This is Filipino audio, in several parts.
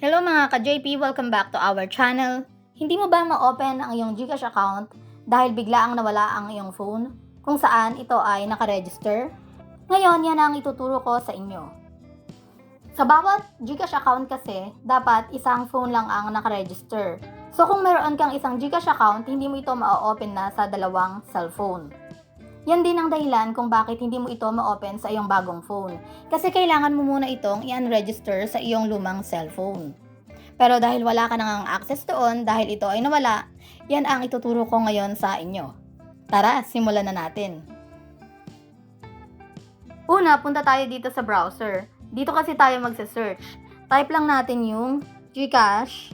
Hello mga ka-JP, welcome back to our channel. Hindi mo ba ma-open ang iyong Gcash account dahil biglaang nawala ang iyong phone kung saan ito ay nakaregister? Ngayon, yan ang ituturo ko sa inyo. Sa bawat Gcash account kasi, dapat isang phone lang ang nakaregister. So kung meron kang isang Gcash account, hindi mo ito ma-open na sa dalawang cellphone. Yan din ang dahilan kung bakit hindi mo ito ma-open sa iyong bagong phone. Kasi kailangan mo muna itong i-unregister sa iyong lumang cellphone. Pero dahil wala ka nang access doon, dahil ito ay nawala, yan ang ituturo ko ngayon sa inyo. Tara, simulan na natin. Una, punta tayo dito sa browser. Dito kasi tayo magsa-search. Type lang natin yung Gcash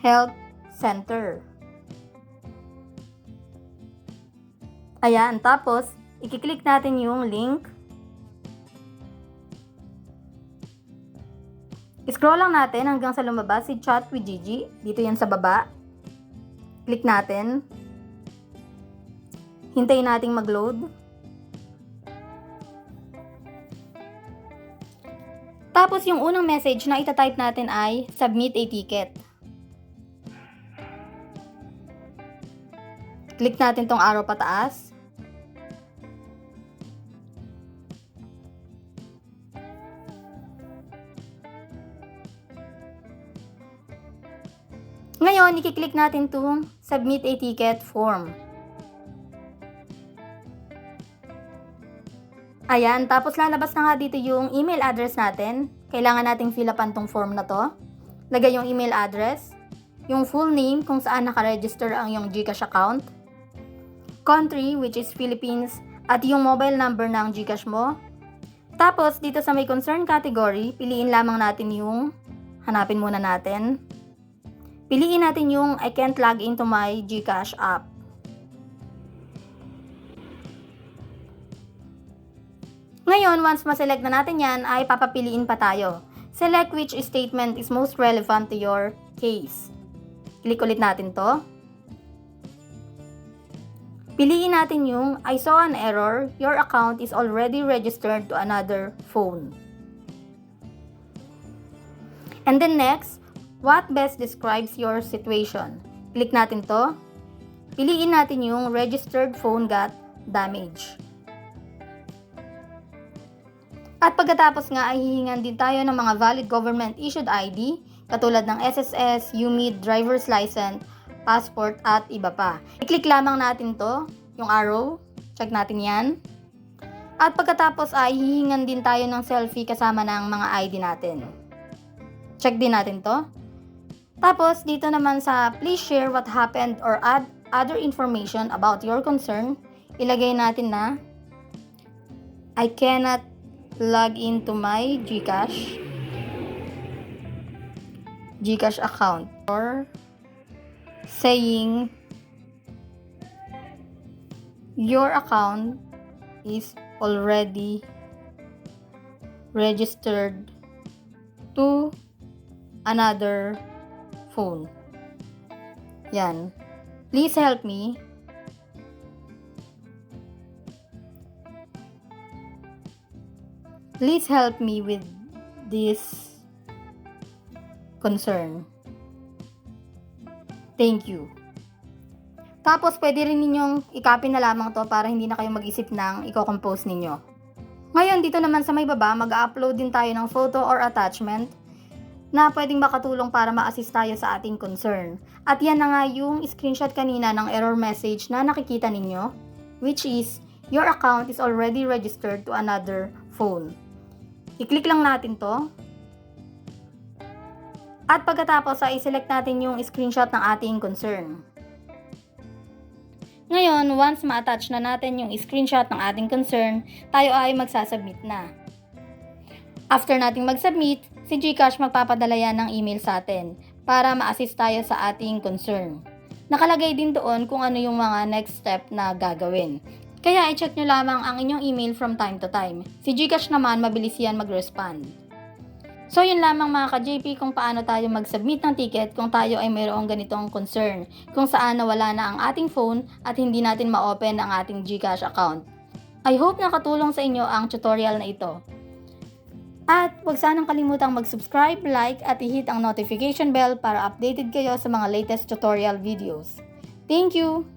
Health Center. Ayan, tapos, ikiklik natin yung link. Scroll lang natin hanggang sa lumabas si Chat with Gigi. Dito yan sa baba. Click natin. Hintayin nating mag-load. Tapos yung unang message na itatype natin ay submit a ticket. Click natin tong arrow pataas. Ngayon, ikiklik natin itong Submit a Ticket form. Ayan, tapos lalabas na nga dito yung email address natin. Kailangan nating fill upan tong form na to. Lagay yung email address, yung full name kung saan nakaregister ang yung Gcash account, country which is Philippines, at yung mobile number ng Gcash mo. Tapos, dito sa may concern category, piliin lamang natin yung, hanapin muna natin, Piliin natin yung I can't log into my GCash app. Ngayon, once ma-select na natin yan, ay papapiliin pa tayo. Select which statement is most relevant to your case. Click ulit natin to. Piliin natin yung I saw an error, your account is already registered to another phone. And then next, What best describes your situation? Click natin to. Piliin natin yung registered phone got damage. At pagkatapos nga ay hihingan din tayo ng mga valid government issued ID katulad ng SSS, UMID, driver's license, passport at iba pa. I-click lamang natin to, yung arrow. Check natin yan. At pagkatapos ay hihingan din tayo ng selfie kasama ng mga ID natin. Check din natin to. Tapos, dito naman sa please share what happened or add other information about your concern, ilagay natin na I cannot log into my GCash GCash account. Or saying your account is already registered to another phone. Yan. Please help me. Please help me with this concern. Thank you. Tapos, pwede rin ninyong i-copy na lamang to para hindi na kayo mag-isip ng i-compose ninyo. Ngayon, dito naman sa may baba, mag-upload din tayo ng photo or attachment na pwedeng makatulong para ma-assist tayo sa ating concern. At yan na nga yung screenshot kanina ng error message na nakikita ninyo, which is, your account is already registered to another phone. I-click lang natin to. At pagkatapos ay select natin yung screenshot ng ating concern. Ngayon, once ma-attach na natin yung screenshot ng ating concern, tayo ay magsasubmit na. After nating mag-submit, si Gcash magpapadala yan ng email sa atin para ma-assist tayo sa ating concern. Nakalagay din doon kung ano yung mga next step na gagawin. Kaya i-check nyo lamang ang inyong email from time to time. Si Gcash naman mabilis yan mag-respond. So yun lamang mga ka-JP kung paano tayo mag-submit ng ticket kung tayo ay mayroong ganitong concern, kung saan nawala na ang ating phone at hindi natin ma-open ang ating Gcash account. I hope nakatulong sa inyo ang tutorial na ito. At huwag sanang kalimutang mag-subscribe, like at i-hit ang notification bell para updated kayo sa mga latest tutorial videos. Thank you!